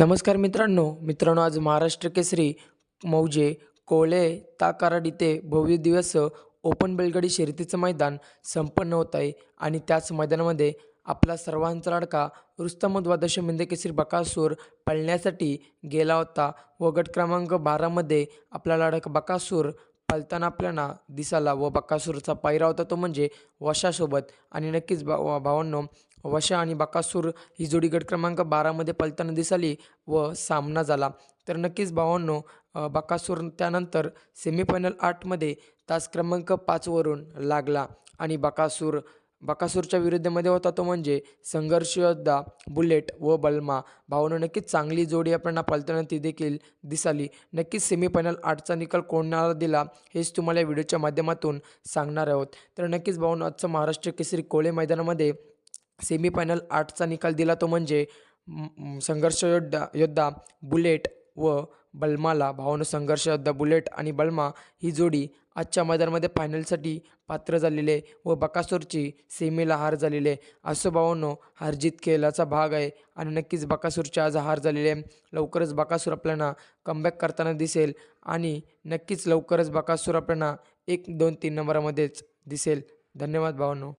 नमस्कार मित्रांनो मित्रांनो आज महाराष्ट्र केसरी मौजे कोळे ताकाराड इथे भव्य दिवस ओपन बैलगाडी शर्यतीचं मैदान संपन्न होत आहे. आणि त्याच मैदानामध्ये आपला सर्वांचा लाडका रुस्तम द्वादश मिंद केसरी बकासूर पळण्यासाठी गेला होता. व गट क्रमांक बारामध्ये आपला लाडका बकासूर पलताना आपल्याला दिसाला व बकासूरचा पायरा होता तो म्हणजे वशासोबत. आणि नक्कीच बा भावांनो वशा आणि बकासूर ही जोडी गट क्रमांक बारामध्ये पलताना दिसाली व सामना झाला. तर नक्कीच भावांनो बकासूर त्यानंतर सेमीफायनल आठमध्ये तास क्रमांक पाचवरून लागला आणि बकासूर बकासूरच्या विरुद्धमध्ये होता तो म्हणजे संघर्ष योद्धा बुलेट व बल्मा. भावांनो नक्कीच चांगली जोडी आपल्याला पळताना ती देखील दिसाली. नक्कीच सेमीफायनल आठचा निकाल कोणाला दिला हेच तुम्हाला व्हिडिओच्या माध्यमातून सांगणार आहोत. तर नक्कीच भाऊन आजचं महाराष्ट्र केसरी कोळे मैदानामध्ये सेमीफायनल आठचा निकाल दिला तो म्हणजे संघर्ष योद्धा योद्धा बुलेट व बल्माला भावानं संघर्ष द बुलेट आणि बल्मा ही जोडी आजच्या मैदानामध्ये फायनलसाठी पात्र झालेले आहे व बकासूरची सेमीला हार झालेले. आहे असं भावांनो हारजीत खेळाचा भाग आहे आणि नक्कीच बकासूरची आज हार झालेली आहे. लवकरच बकासूर आपल्याला कमबॅक करताना दिसेल आणि नक्कीच लवकरच बकासूर आपल्याला एक दोन तीन नंबरामध्येच दिसेल. धन्यवाद भावांनो.